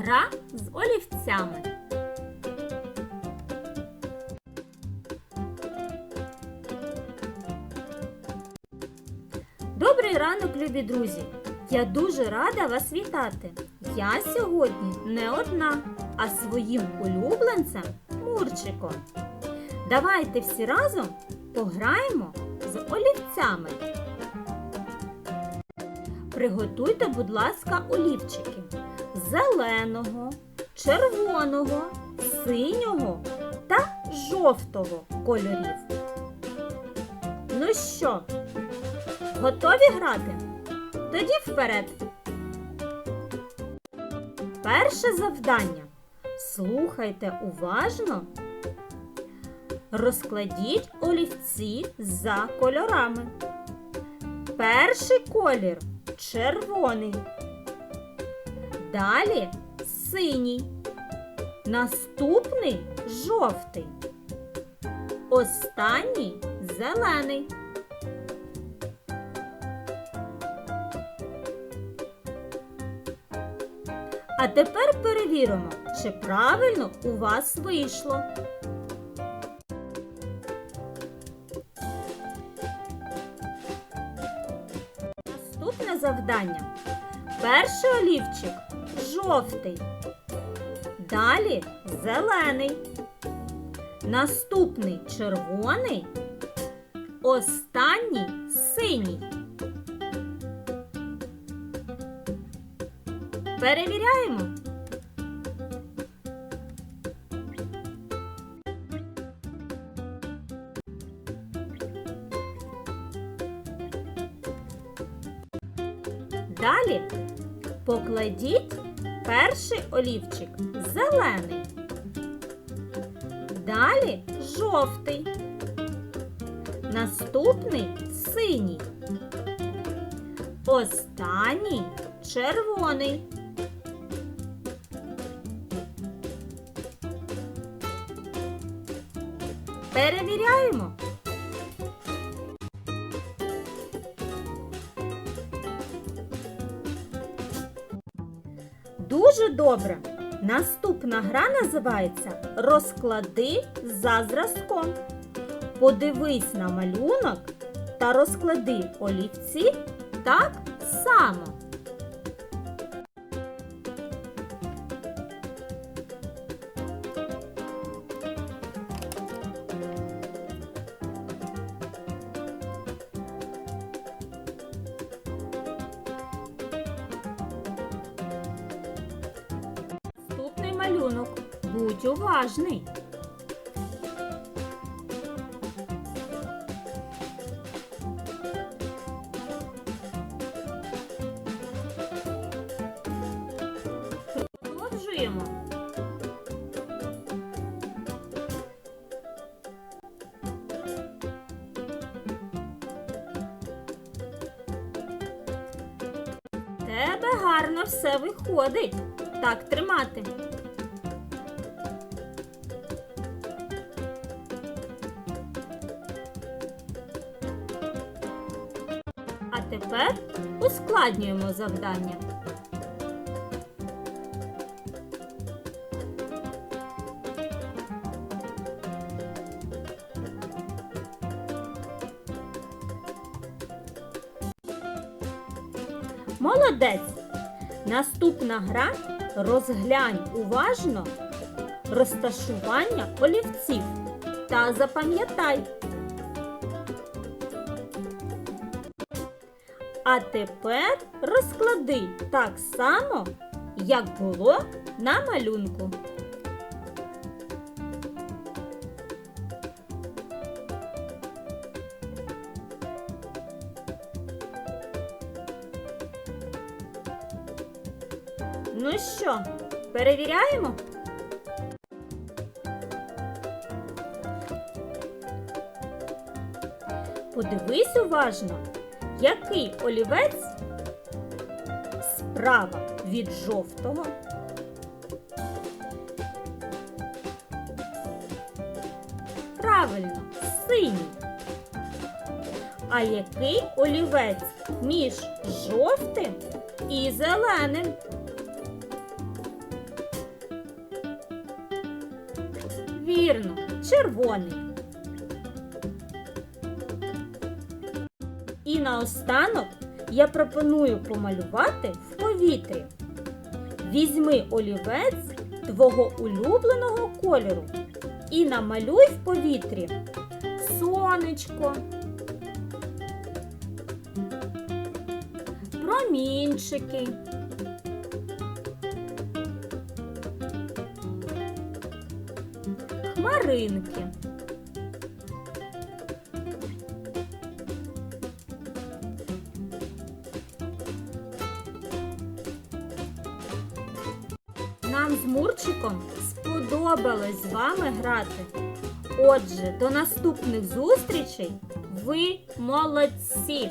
Гра з олівцями. Добрий ранок, любі друзі! Я дуже рада вас вітати. Я сьогодні не одна, а своїм улюбленцем Мурчиком. Давайте всі разом пограємо з олівцями. Приготуйте, будь ласка, олівчики зеленого, червоного, синього та жовтого кольорів. Ну що, готові грати? Тоді вперед. Перше завдання. Слухайте уважно. Розкладіть олівці за кольорами. Перший колір червоний. Далі синій. Наступний жовтий. Останній зелений. А тепер перевіримо, чи правильно у вас вийшло. Наступне завдання. Перший олівчик жовтий. Далі зелений. Наступний червоний. Останній синій. Перевіряємо. Далі покладіть перший олівчик зелений. Далі жовтий. Наступний синій. Останній червоний. Перевіряємо. Дуже добре. Наступна гра називається Розклади за зразком. Подивись на малюнок та розклади олівці так само. Малюнок. Будь уважний. Продовжуємо. Тебе гарно все виходить. Так тримати. Тепер ускладнюємо завдання. Молодець! Наступна гра розглянь уважно розташування олівців та запам'ятай. А тепер розклади так само, як було на малюнку. Ну що, перевіряємо? Подивись уважно, який олівець справа від жовтого? Правильно, синій. А який олівець між жовтим і зеленим? Вірно, червоний. Наостанок я пропоную помалювати в повітрі. Візьми олівець твого улюбленого кольору і намалюй в повітрі сонечко, промінчики, хмаринки. Нам з Мурчиком сподобалось з вами грати. Отже, до наступних зустрічей. Ви молодці!